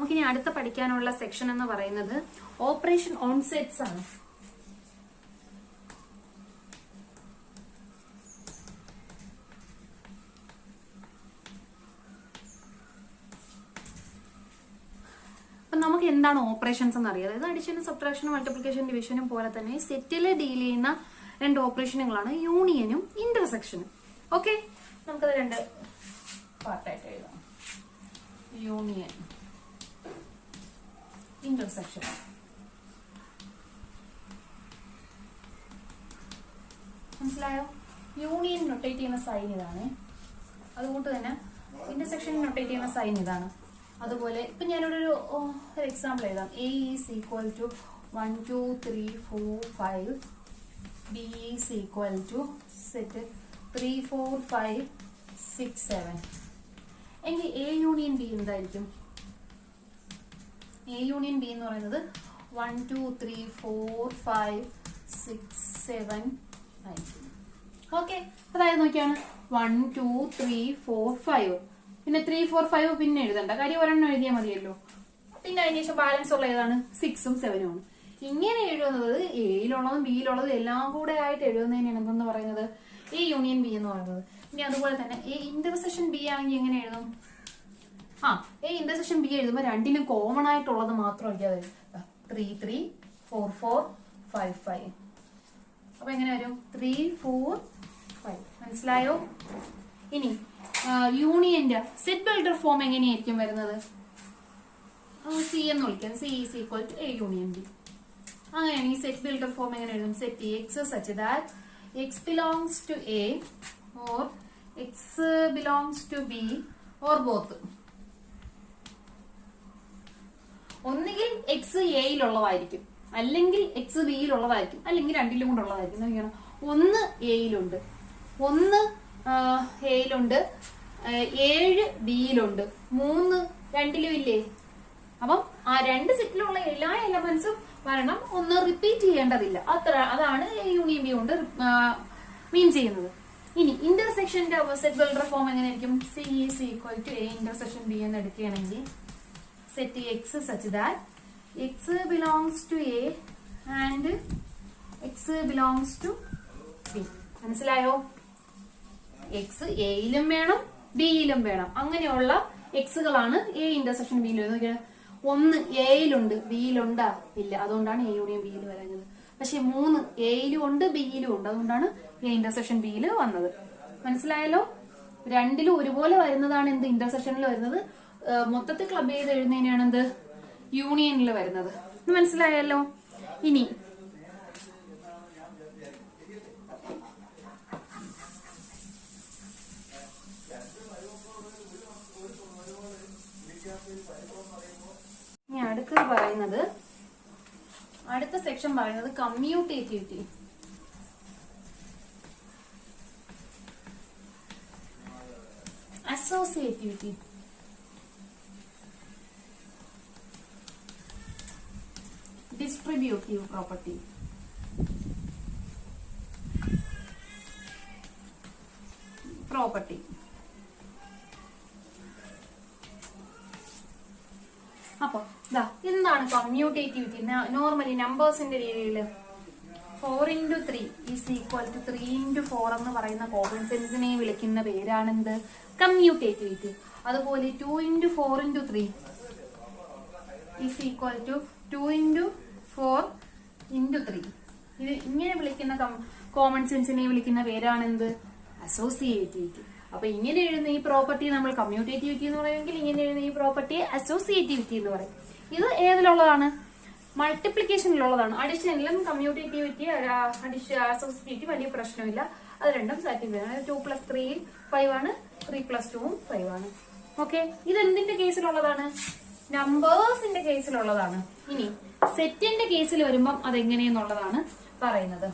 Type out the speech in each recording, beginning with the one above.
നമുക്കിനി അടുത്ത പഠിക്കാനുള്ള സെക്ഷൻ എന്ന് പറയുന്നത് ഓപ്പറേഷൻ ഓൺസെറ്റ്സ് ആണ്. നമുക്ക് എന്താണ് ഓപ്പറേഷൻസ് എന്ന് അറിയാം. അതായത് അഡീഷനും സബ്ട്രാക്ഷനും മൾട്ടിപ്ലിക്കേഷൻ ഡിവിഷനും പോലെ തന്നെ സെറ്റിൽ ഡീൽ ചെയ്യുന്ന രണ്ട് ഓപ്പറേഷനുകളാണ് യൂണിയനും ഇന്റർസെക്ഷനും ഓക്കെ നമുക്കത് രണ്ട് പാർട്ടായിട്ട് എഴുതാം. യൂണിയൻ ഇന്റർസെക്ഷൻ മനസ്സിലായോ? യൂണിയൻ നൊട്ടേറ്റ് ചെയ്യുന്ന സൈൻ ഇതാണ്. അതുകൊണ്ട് തന്നെ ഇന്റർസെക്ഷൻ നൊട്ടേറ്റ് ചെയ്യുന്ന സൈൻ ഇതാണ്. അതുപോലെ ഇപ്പൊ ഞാനിവിടെ ഒരു ഒരു എക്സാമ്പിൾ എഴുതാം. A is equal to one two three four five B is equal to set three four five six seven എങ്കിൽ എ യൂണിയൻ ബി എന്തായിരിക്കും? എ യൂണിയൻ ബി എന്ന് പറയുന്നത് one two three four five six seven nine okay അതായത് നോക്കിയാണ്. One two three four five പിന്നെ three four five പിന്നെ എഴുതണ്ട. കാര്യം ഒരെണ്ണം എഴുതിയാൽ മതിയല്ലോ. പിന്നെ അതിന് ശേഷം ബാലൻസ് ഉള്ള ഏതാണ്? സിക്സും സെവനും ആണ്. ഇങ്ങനെ എഴുതുന്നത് എയിലുള്ളതും ബിയിലുള്ളതും എല്ലാം കൂടെ ആയിട്ട് എഴുതുന്നതിനാണ് എന്തെന്ന് പറയുന്നത്? എ യൂണിയൻ ബി എന്ന് പറയുന്നത്. ഇനി അതുപോലെ തന്നെ എ ഇന്റർസെഷൻ ബി ആണെങ്കിൽ എങ്ങനെ എഴുതും? ആ ഈ ഇന്റർസെക്ഷൻ ബി എഴുതുമ്പോൾ രണ്ടിലും കോമൺ ആയിട്ടുള്ളത് മാത്രം എഴുതിയാൽ three three four four five five അപ്പൊ എങ്ങനെ വരും? ത്രീ ഫോർ ഫൈവ് മനസ്സിലായോ? ഇനി യൂണിയന്റെ സെറ്റ് ബിൽഡർ ഫോം എങ്ങനെയായിരിക്കും വരുന്നത്? സി എന്ന് വിളിക്കാം. C is equal to A union B അങ്ങനെയാണ് ഈ സെറ്റ് ബിൽഡർ ഫോം എങ്ങനെ എഴുതും? Set X such that X belongs to A or X belongs to B or both ഒന്നുകിൽ എക്സ് എയിലുള്ളതായിരിക്കും അല്ലെങ്കിൽ എക്സ് ബിയിലുള്ളതായിരിക്കും അല്ലെങ്കിൽ രണ്ടിലും കൂടെ ഉള്ളതായിരിക്കും. ഒന്ന് എയിലുണ്ട് ഒന്ന് എയിലുണ്ട് ഏഴ് ബിയിലുണ്ട് മൂന്ന് രണ്ടിലും ഇല്ലേ? അപ്പം ആ രണ്ട് സെറ്റിലുള്ള എല്ലാ എലമെന്റ്സും വരണം. ഒന്ന് റിപ്പീറ്റ് ചെയ്യേണ്ടതില്ല. അത്ര അതാണ് യൂണിയൻ ബി കൊണ്ട് മീൻ ചെയ്യുന്നത്. ഇനി ഇന്റർസെക്ഷന്റെ ബിൽഡർ ഫോം എങ്ങനെയായിരിക്കും? C is equal to A intersection B എന്ന് എടുക്കുകയാണെങ്കിൽ set x such that x belongs to A and x belongs to B. മനസ്സിലായോ? X a യിലും വേണം b യിലും വേണം. അങ്ങനെയുള്ള എക്സുകളാണ് എ ഇന്റർസെക്ഷൻ ബിയിൽ നോക്കിയാൽ ഒന്ന് a എയിലുണ്ട് ബിയിലുണ്ടാ ഇല്ല. അതുകൊണ്ടാണ് a യൂണിയൻ ബിയിൽ വരുന്നത്. പക്ഷെ മൂന്ന് a യിലും ഉണ്ട് b യിലും ഉണ്ട്. അതുകൊണ്ടാണ് എ ഇന്റർസെക്ഷൻ ബിയിൽ വന്നത്. മനസ്സിലായല്ലോ? രണ്ടിലും ഒരുപോലെ വരുന്നതാണ് എന്ത്? ഇന്റർസെക്ഷനിൽ വരുന്നത്. മൊത്തത്തിൽ ക്ലബ് ചെയ്ത് എഴുതുന്നതിനാണ് എന്ത്? യൂണിയനിൽ വരുന്നത്. മനസ്സിലായല്ലോ? ഇനി ഇനി അടുത്തത് പറയുന്നത് അടുത്ത സെക്ഷൻ പറയുന്നത് commutativity associativity distributive property property അപ്പോ ഇതാ എന്താണ് കമ്മ്യൂട്ടേറ്റിവിറ്റി നോർമലി നമ്പേഴ്സിന്റെ രീതിയിൽ four into three is equal to three into four എന്ന് പറയുന്ന കോമ്പൻസെൻസിനെ വിളിക്കുന്ന പേരാണെന്ത്? കമ്മ്യൂട്ടേറ്റിവിറ്റി അതുപോലെ two into four into three is equal to two into four into three ഇത് ഇങ്ങനെ വിളിക്കുന്ന കോമൺ സെൻസിനെ വിളിക്കുന്ന പേരാണെന്ത്? അസോസിയേറ്റിവിറ്റി അപ്പൊ ഇങ്ങനെ എഴുതുന്ന ഈ പ്രോപ്പർട്ടി നമ്മൾ കമ്മ്യൂട്ടേറ്റിവിറ്റി എന്ന് പറയുമെങ്കിൽ ഇങ്ങനെ എഴുതുന്ന ഈ പ്രോപ്പർട്ടിയെ അസോസിയേറ്റിവിറ്റി എന്ന് പറയും. ഇത് ഏതിലുള്ളതാണ്? മൾട്ടിപ്ലിക്കേഷനിലുള്ളതാണ് അഡീഷനിലും കമ്മ്യൂട്ടേറ്റിവിറ്റി അസോസിയേറ്റിവിറ്റി വലിയ പ്രശ്നമില്ല. അത് രണ്ടും satisfy two plus three five ആണ്. ത്രീ പ്ലസ് ടുവും ഫൈവ് ആണ്. ഓക്കെ ഇത് എന്തിന്റെ കേസിലുള്ളതാണ് നമ്പേഴ്സിന്റെ കേസിലുള്ളതാണ്. ഇനി സെറ്റിന്റെ കേസിൽ വരുമ്പം അതെങ്ങനെയെന്നുള്ളതാണ് പറയുന്നത്.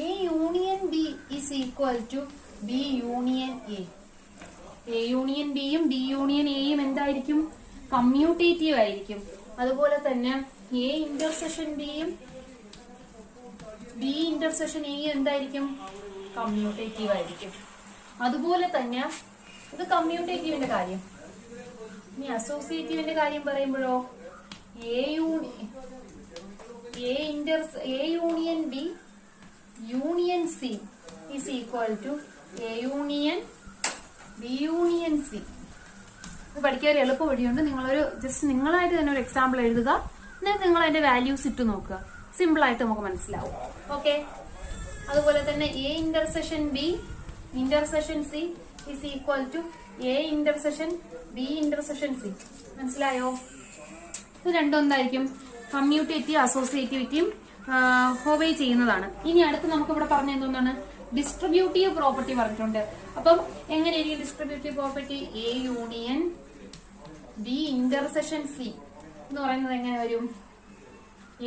A union B is equal to B union A A union ബിയും ബി യൂണിയൻ എയും എന്തായിരിക്കും? കമ്മ്യൂട്ടേറ്റീവ് ആയിരിക്കും. അതുപോലെ തന്നെ എ ഇന്റർസെഷൻ ബിയും ബി ഇന്റർസെഷൻ എയും എന്തായിരിക്കും? കമ്മ്യൂട്ടേറ്റീവ് ആയിരിക്കും. അതുപോലെ തന്നെ ഇത് കമ്മ്യൂട്ടേറ്റീവിന്റെ കാര്യം. ഇനി അസോസിയേറ്റീവിന്റെ കാര്യം പറയുമ്പോഴോ? A union A A union B union C is equal to A union B union C ഇത് പഠിക്കാൻ ഒരു എളുപ്പ വഴിയുണ്ട്. നിങ്ങളൊരു ജസ്റ്റ് നിങ്ങളായിട്ട് തന്നെ ഒരു എക്സാമ്പിൾ എഴുതുക. എന്നിട്ട് നിങ്ങൾ അതിന്റെ വാല്യൂസ് ഇട്ട് നോക്കുക. സിമ്പിൾ ആയിട്ട് നമുക്ക് മനസ്സിലാവും. ഓക്കെ അതുപോലെ തന്നെ A intersection B intersection C is equal to A intersection B intersection C മനസ്സിലായോ? ഇത് രണ്ടൊന്നായിരിക്കും കമ്മ്യൂട്ടേറ്റീവ് അസോസിയേറ്റിവിറ്റിയും ഹോവേ ചെയ്യുന്നതാണ്. ഇനി അടുത്ത് നമുക്ക് ഇവിടെ പറഞ്ഞ എന്തോന്നാണ് ഡിസ്ട്രിബ്യൂട്ടീവ് പ്രോപ്പർട്ടി പറഞ്ഞിട്ടുണ്ട്. അപ്പം എങ്ങനെയായിരിക്കും distributive property A union B intersection C എന്ന് പറയുന്നത് എങ്ങനെ വരും?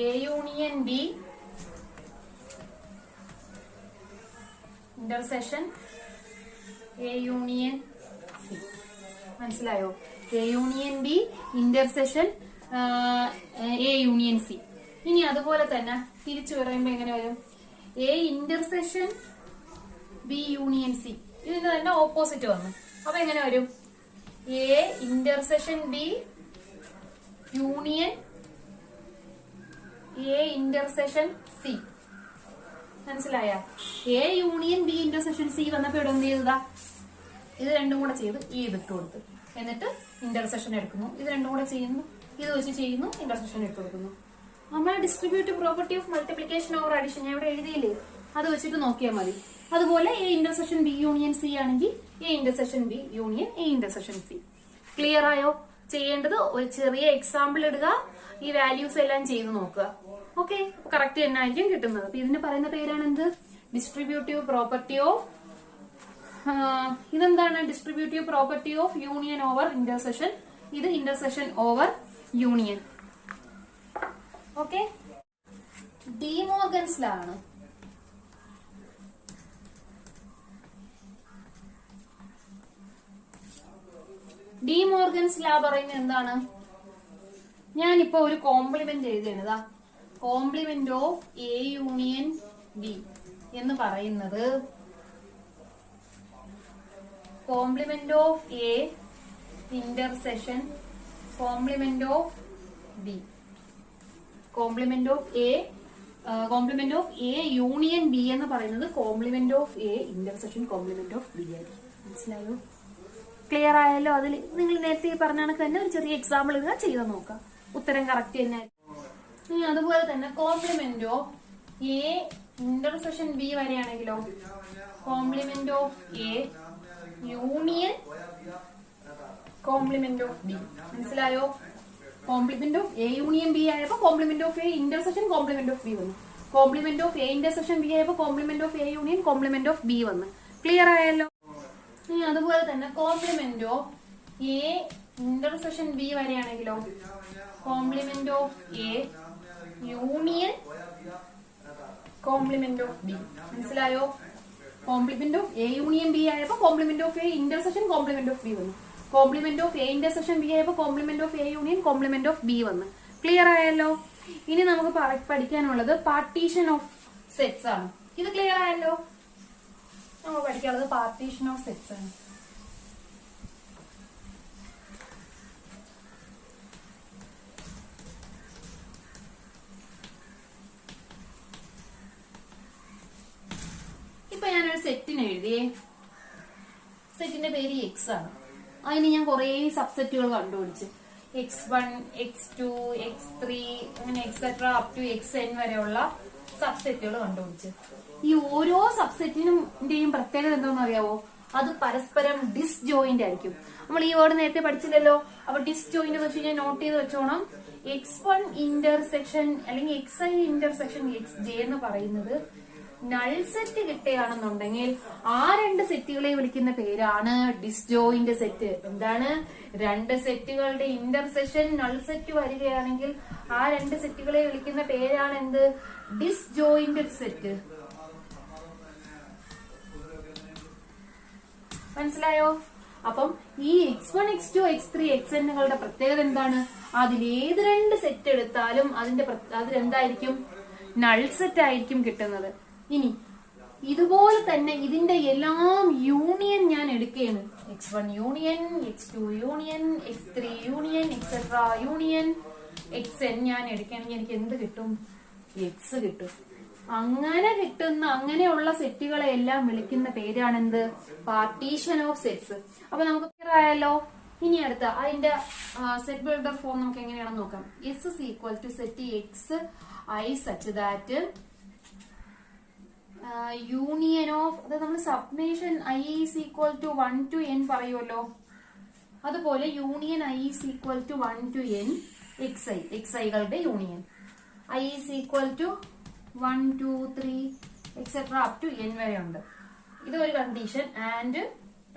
A union B intersection union C മനസ്സിലായോ? A union B intersection A union C ഇനി അതുപോലെ തന്നെ തിരിച്ചു പറയുമ്പോ എങ്ങനെ വരും? A intersection B union C ഇതിന് തന്നെ ഓപ്പോസിറ്റ് വന്നു. അപ്പൊ എങ്ങനെ വരും? A intersection B union A intersection C മനസ്സിലായ? A union B intersection C വന്നപ്പോ ഇവിടെ എന്ത് ചെയ്തതാ? ഇത് രണ്ടും കൂടെ ചെയ്ത് ഈ ഇതിട്ട് കൊടുത്ത്. എന്നിട്ട് ഇന്റർസെക്ഷൻ എടുക്കുന്നു. ഇത് രണ്ടും കൂടെ ചെയ്യുന്നു. ഇത് വെച്ച് ചെയ്യുന്നു. ഇന്റർസെക്ഷൻ ഇട്ട് കൊടുക്കുന്നു. നമ്മൾ distributive property of multiplication over addition ഞാൻ ഇവിടെ എഴുതിയില്ലേ? അത് വെച്ചിട്ട് നോക്കിയാൽ മതി. അതുപോലെ A intersection B union C ആണെങ്കിൽ A intersection B union A intersection C clear ആയോ? ചെയ്യേണ്ടത് ഒരു ചെറിയ എക്സാമ്പിൾ ഇടുക. ഈ വാല്യൂസ് എല്ലാം ചെയ്ത് നോക്കുക. ഓക്കെ കറക്റ്റ് തന്നെ ആയിരിക്കും കിട്ടുന്നത്. അപ്പൊ ഇതിന് പറയുന്ന പേരാണ് എന്ത് ഡിസ്ട്രിബ്യൂട്ടീവ് പ്രോപ്പർട്ടി ഓഫ് ഇതെന്താണ് distributive property of union over intersection ഇത് ഇന്റർസെഷൻ ഓവർ യൂണിയൻ ഓക്കെ ഡിമോർഗൻസിലാണ് ഡിമോർഗൻസ് ലാ പറയുന്നത് എന്താണ്? ഞാനിപ്പോ ഒരു complement എഴുതേണ്ടതാ complement of A union B എന്ന് പറയുന്നത് complement of A intersection complement of B complement of A complement of A union B എന്ന് പറയുന്നത് complement of A intersection complement of B ആയിരിക്കും. മനസ്സിലായോ? ക്ലിയർ ആയല്ലോ? അതിൽ നിങ്ങൾ നേരത്തെ പറഞ്ഞ കണക്ക് തന്നെ ഒരു ചെറിയ എക്സാമ്പിൾ ഇടുക ചെയ്ത് നോക്കാം ഉത്തരം കറക്റ്റ് തന്നെ. അതുപോലെ തന്നെ complement of A intersection B വരെയാണെങ്കിലോ? Complement of A union complement of B മനസ്സിലായോ complement of A union B ആയപ്പോ complement of A intersection complement of B വന്നു complement of A intersection B ആയപ്പോ complement of A union complement of B വന്നു clear ആയല്ലോ അതുപോലെ തന്നെ complement of A intersection B വരെയാണെങ്കിലോ complement of A union complement of B മനസ്സിലായോ complement of A union B ആയപ്പോ complement of A intersection complement of B വന്നു. Complement of A intersection B ആയപ്പോ complement of A union complement of B വന്നു. Clear ആയല്ലോ? ഇനി നമുക്ക് പഠിക്കാനുള്ളത് partition of sets ആണ്. ഇത് ക്ലിയർ ആയല്ലോ? നമ്മൾ പഠിക്കാനുള്ളത് പാർട്ടീഷൻ ഓഫ് സെറ്റ്സ് ആണ്. എഴുതിയേ? സെറ്റിന്റെ പേര് എക്സ് ആണ്. അതിന് ഞാൻ കുറേ സബ്സെറ്റുകൾ കണ്ടുപിടിച്ച്. X one X two X three അങ്ങനെ etcetera up to X N വരെയുള്ള സബ്സെറ്റുകൾ കണ്ടുപിടിച്ച്. ഈ ഓരോ സബ്സെറ്റിനും പ്രത്യേകത എന്താണെന്ന് അറിയാവോ? അത് പരസ്പരം ഡിസ്ജോയിന്റ് ആയിരിക്കും. നമ്മൾ ഈ വേർഡ് നേരത്തെ പഠിച്ചില്ലല്ലോ. അപ്പൊ ഡിസ്ജോയിന്റ് എന്ന് വെച്ച് കഴിഞ്ഞാൽ നോട്ട് ചെയ്ത് വെച്ചോണം. എക്സ് വൺ ഇന്റർസെക്ഷൻ അല്ലെങ്കിൽ X I intersection X J എന്ന് പറയുന്നത് നൾ സെറ്റ് കിട്ടുകയാണെന്നുണ്ടെങ്കിൽ ആ രണ്ട് സെറ്റുകളെ വിളിക്കുന്ന പേരാണ് ഡിസ്ജോയിന്റ് സെറ്റ് എന്താണ്? രണ്ട് സെറ്റുകളുടെ ഇന്റർസെഷൻ നൾ സെറ്റ് വരികയാണെങ്കിൽ ആ രണ്ട് സെറ്റുകളെ വിളിക്കുന്ന പേരാണ് എന്ത്? ഡിസ്ജോയിന്റഡ് സെറ്റ് മനസ്സിലായോ? അപ്പം ഈ X one X two X three X എന്നുകളുടെ പ്രത്യേകത എന്താണ്? അതിൽ ഏത് രണ്ട് സെറ്റ് എടുത്താലും അതിന്റെ അതിലെന്തായിരിക്കും നൾ സെറ്റ് ആയിരിക്കും കിട്ടുന്നത്. ഇനി ഇതുപോലെ തന്നെ ഇതിന്റെ എല്ലാം യൂണിയൻ ഞാൻ എടുക്കുകയാണ്. X one union X two union X three union etcetera union X N ഞാൻ എടുക്കുകയാണെങ്കിൽ എനിക്ക് എന്ത് കിട്ടും? എക്സ് കിട്ടും. അങ്ങനെ കിട്ടുന്ന അങ്ങനെയുള്ള സെറ്റുകളെ എല്ലാം വിളിക്കുന്ന പേരാണെന്ത്? പാർട്ടീഷൻ ഓഫ് സെറ്റ്സ് അപ്പൊ നമുക്ക് ആയാലോ ഇനി അടുത്ത അതിന്റെ സെറ്റ് ബിൽഡർ ഫോം നമുക്ക് എങ്ങനെയാണെന്ന് നോക്കാം. S equal to set X I such that union of അത് നമ്മൾ summation I is equal to one two N പറയുമല്ലോ അതുപോലെ union I is equal to one two N X I X ഐകളുടെ union I is equal to one two three etcetera up to N വരെ ഉണ്ട് ഇത് ഒരു condition and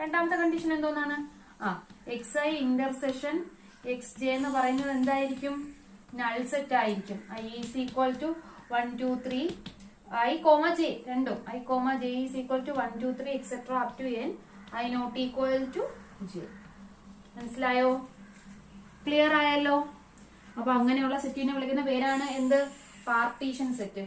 രണ്ടാമത്തെ condition എന്തോന്നാണ്? ആ X I intersection X J എന്ന് പറയുന്നത് എന്തായിരിക്കും? നൾ സെറ്റ് ആയിരിക്കും. I is equal to one two three I comma J രണ്ടും. I comma J is equal to one two three etcetera up to N I not equal to J മനസ്സിലായോ? Clear ആയല്ലോ? അപ്പൊ അങ്ങനെയുള്ള സെറ്റിനെ വിളിക്കുന്ന പേരാണ് എന്ത്? പാർട്ടീഷൻ സെറ്റ്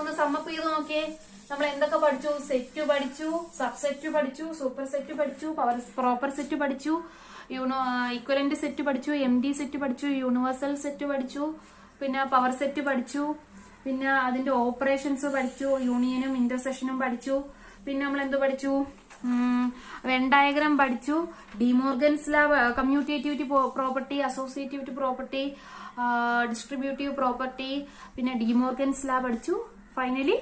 ഒന്ന് സമ്മപ്പ് ചെയ്ത് നോക്കിയേ. നമ്മൾ എന്തൊക്കെ പഠിച്ചു? സെറ്റ് പഠിച്ചു സബ്സെറ്റ് പഠിച്ചു സൂപ്പർ സെറ്റ് പഠിച്ചു പവർ പ്രോപ്പർ സെറ്റ് പഠിച്ചു യൂണോ ഇക്വലന്റ് സെറ്റ് പഠിച്ചു എം ഡി സെറ്റ് പഠിച്ചു യൂണിവേഴ്സൽ സെറ്റ് പഠിച്ചു പിന്നെ പവർ സെറ്റ് പഠിച്ചു. പിന്നെ അതിന്റെ ഓപ്പറേഷൻസ് പഠിച്ചു. യൂണിയനും ഇന്റർസെഷനും പഠിച്ചു. പിന്നെ നമ്മൾ എന്ത് പഠിച്ചു? വെൻ പഠിച്ചു. De Morgan's law commutativity property associativity property distributive property പിന്നെ ഡിമോർഗൻസ് ലാ പഠിച്ചു. ഫൈനലി